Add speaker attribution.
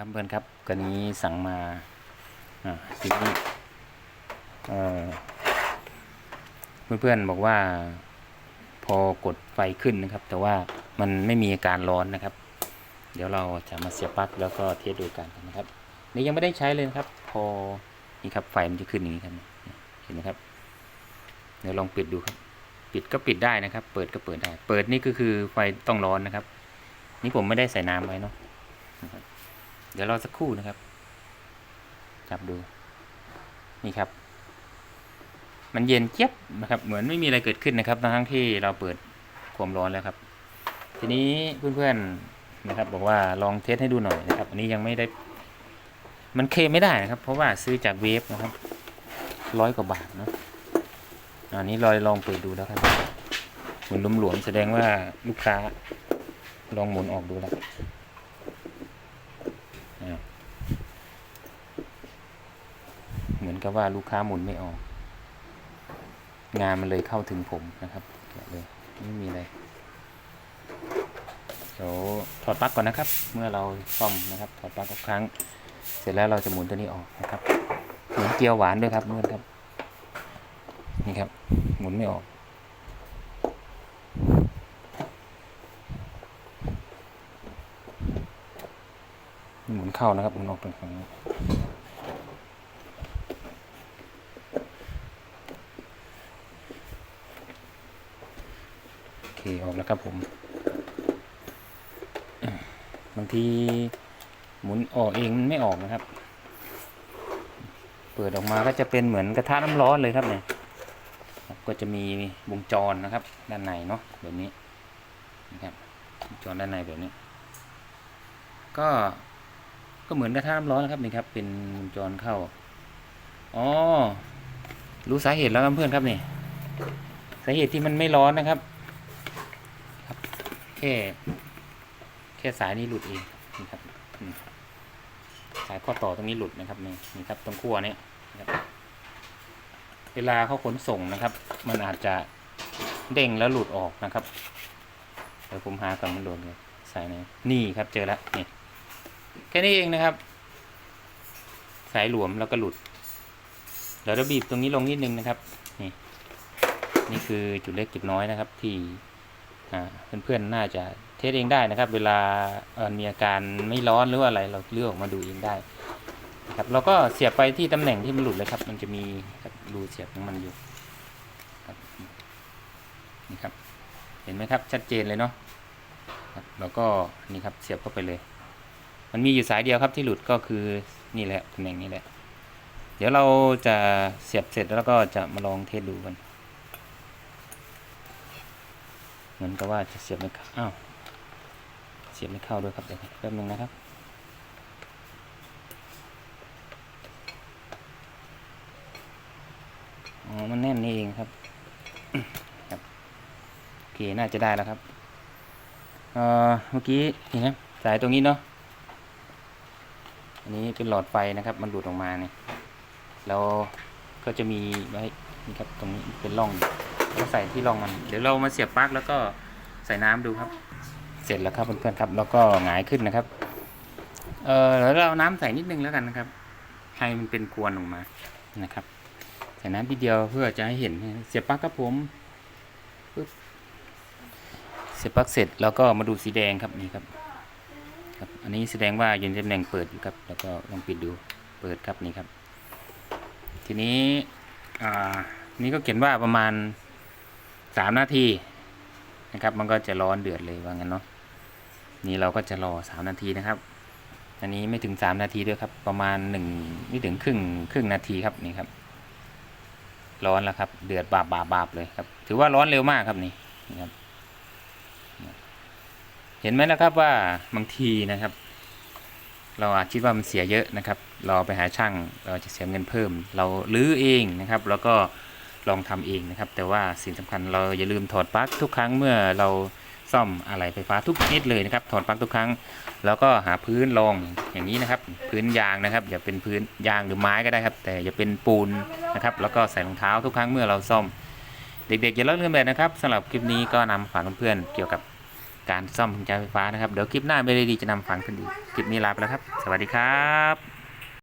Speaker 1: ครับเพื่อนครับกรณีสั่งมาอ่าทีนี้เอ่เพื่อนๆบอกว่า พอกดไฟขึ้นนะครับ แต่ว่ามันไม่มีอาการร้อนนะครับ เดี๋ยวเราจะมาเสียบปลั๊กแล้วก็เทสดูกันนะครับ นี่ยังไม่ได้ใช้เลยนะครับ พอนี่ครับไฟมันจะขึ้นอย่างนี้ครับเห็นไหมครับเดี๋ยวลองปิดดูครับ ปิดก็ปิดได้นะครับ เปิดก็เปิดได้ เปิดนี่ก็คือไฟต้องร้อนนะครับ นี่ผมไม่ได้ใส่น้ำไว้เนาะนะครับ เดี๋ยวรอสักครู่นะครับ จับดู นี่ครับ มันเย็นเจี๊ยบนะครับ เหมือนไม่มีอะไรเกิดขึ้นนะครับทั้งที่เราเปิดความร้อนแล้วครับ ทีนี้เพื่อนๆนะครับ บอกว่าลองเทสให้ดูหน่อยนะครับ อันนี้ยังไม่ได้ มันเคลไม่ได้นะครับ เพราะว่าซื้อจากเวฟนะครับร้อยกว่าบาทเนาะอันนี้ลอยลองเปิดดูแล้วครับหมุนหลวมๆแสดงว่าลูกค้าลองหมุนออกดูแล้ว เหมือนกับว่าลูกค้าหมุนไม่ออก งานมันเลยเข้าถึงผมนะครับเลยไม่มีอะไรเดี๋ยวถอดปลั๊กก่อนนะครับ เมื่อเราซ่อมนะครับ ถอดปลั๊กทุกครั้ง เสร็จแล้วเราจะหมุนตัวนี้ออกนะครับเหมือนเกียวหวานด้วยครับเพื่อนครับ นี่ครับ หมุนไม่ออก หมุน เข้านะครับมุนออกตรงนี้โอเคออกแล้วครับผม บางทีหมุนออกเองมันไม่ออกนะครับ เปิดออกมาก็จะเป็นเหมือนกระทะน้ำร้อนเลยครับเนี่ยก็จะมีวงจรนะครับ ด้านในเนาะแบบนี้นะครับวงจรด้านในแบบนี้ ก็ ก็เหมือนกระทะน้ำร้อนนะครับนี่ครับ เป็นวงจรเข้าอ๋อรู้สาเหตุแล้วครับเพื่อนครับนี่สาเหตุที่มันไม่ร้อนนะครับ ครับแค่แค่สายนี้หลุดเองนี่ครับสายข้อต่อตรงนี้หลุดนะครับนี่นี่ครับตรงขั้วเนี้ยเวลาเขาขนส่งนะครับ มันอาจจะเด้งแล้วหลุดออกนะครับเดี๋ยวผมหาก่อนมันโดนเลยสายไหนนี่ครับเจอแล้วนี่ แค่นี้เองนะครับ สายหลวมแล้วก็หลุด เดี๋ยวเราบีบตรงนี้ลงนิดนึงนะครับ นี่ นี่คือจุดเล็กจุดน้อยนะครับ ที่เพื่อนๆน่าจะเทสเองได้นะครับ เวลาเออมีอาการไม่ร้อนหรือว่าอะไรเราเลือกออกมาดูเองได้นะครับเราก็เสียบไปที่ตำแหน่งที่มันหลุดเลยครับ มันจะมีรูเสียบของมันอยู่ครับนี่ครับ เห็นไหมครับชัดเจนเลยเนาะครับแล้วก็นี่ครับเสียบเข้าไปเลย มันมีอยู่สายเดียวครับที่หลุดก็คือนี่แหละตำแหน่งนี้แหละ เดี๋ยวเราจะเสียบเสร็จแล้วก็จะมาลองเทสดูกันเหมือนกับว่าจะเสียบไม่เข้าอ้าวเสียบไม่เข้าด้วยครับเดี๋ยวแป๊บนึงนะครับอ๋อมันแน่นนี่เองครับครับโอเคน่าจะได้แล้วครับเอ่อเมื่อกี้นี่นะสายตรงนี้เนาะ อันนี้เป็นหลอดไฟนะครับ มันหลุดออกมาเนี่ยแล้วก็จะมีไว้นี่ครับตรงนี้เป็นร่องแล้วก็ใส่ที่ร่องมัน เดี๋ยวเรามาเสียบปลั๊กแล้วก็ใส่น้ำดูครับ เสร็จแล้วครับเพื่อนๆครับ แล้วก็หงายขึ้นนะครับ เออแล้วเราน้ำใส่นิดนึงแล้วกันนะครับ ให้มันเป็นกวนออกมานะครับ ใส่น้ำทีเดียวเพื่อจะให้เห็นเสียบปลั๊กครับผมปึ๊บเสียบปลั๊กเสร็จแล้วก็มาดูสีแดงครับนี่ครับ ครับอันนี้แสดงว่าอยู่ในตำแหน่งเปิดอยู่ครับ แล้วก็ลองปิดดูเปิดครับนี่ครับ ทีนี้อ่านี่ก็เขียนว่าประมาณสามนาทีนะครับ มันก็จะร้อนเดือดเลยว่างั้นเนาะนี่เราก็จะรอสามนาทีนะครับอันนี้ไม่ถึงสามนาทีด้วยครับ ประมาณหนึ่งไม่ถึงครึ่งครึ่งนาทีครับนี่ครับ ร้อนแล้วครับ เดือดบาบบาบบาบเลยครับ ถือว่าร้อนเร็วมากครับนี่นี่ครับ ห็นไหมนะครับว่าบางทีนะครับ เราอาจคิดว่ามันเสียเยอะนะครับ เราไปหาช่างเราจะเสียเงินเพิ่ม เราลื้อเองนะครับ แล้วก็ลองทำเองนะครับ แต่ว่าสิ่งสำคัญเราอย่าลืมถอดปลั๊กทุกครั้งเมื่อเราซ่อมอะไรไฟฟ้าทุกชนิดเลยนะครับ ถอดปลั๊กทุกครั้ง แล้วก็หาพื้นรองอย่างนี้นะครับ พื้นยางนะครับ อย่าเป็นพื้นยางหรือไม้ก็ได้ครับ แต่อย่าเป็นปูนนะครับ แล้วก็ใส่รองเท้าทุกครั้งเมื่อเราซ่อม เด็กๆอย่าเลิกเล่นแบบนะครับสำหรับคลิปนี้ก็นำมาฝากเพื่อนๆเกี่ยวกับ การซ่อมกุญแจไฟฟ้านะครับ เดี๋ยวคลิปหน้าไม่ได้ดีจะนำฟังขึ้นอีกคลิปนี้ลาไปแล้วครับ สวัสดีครับ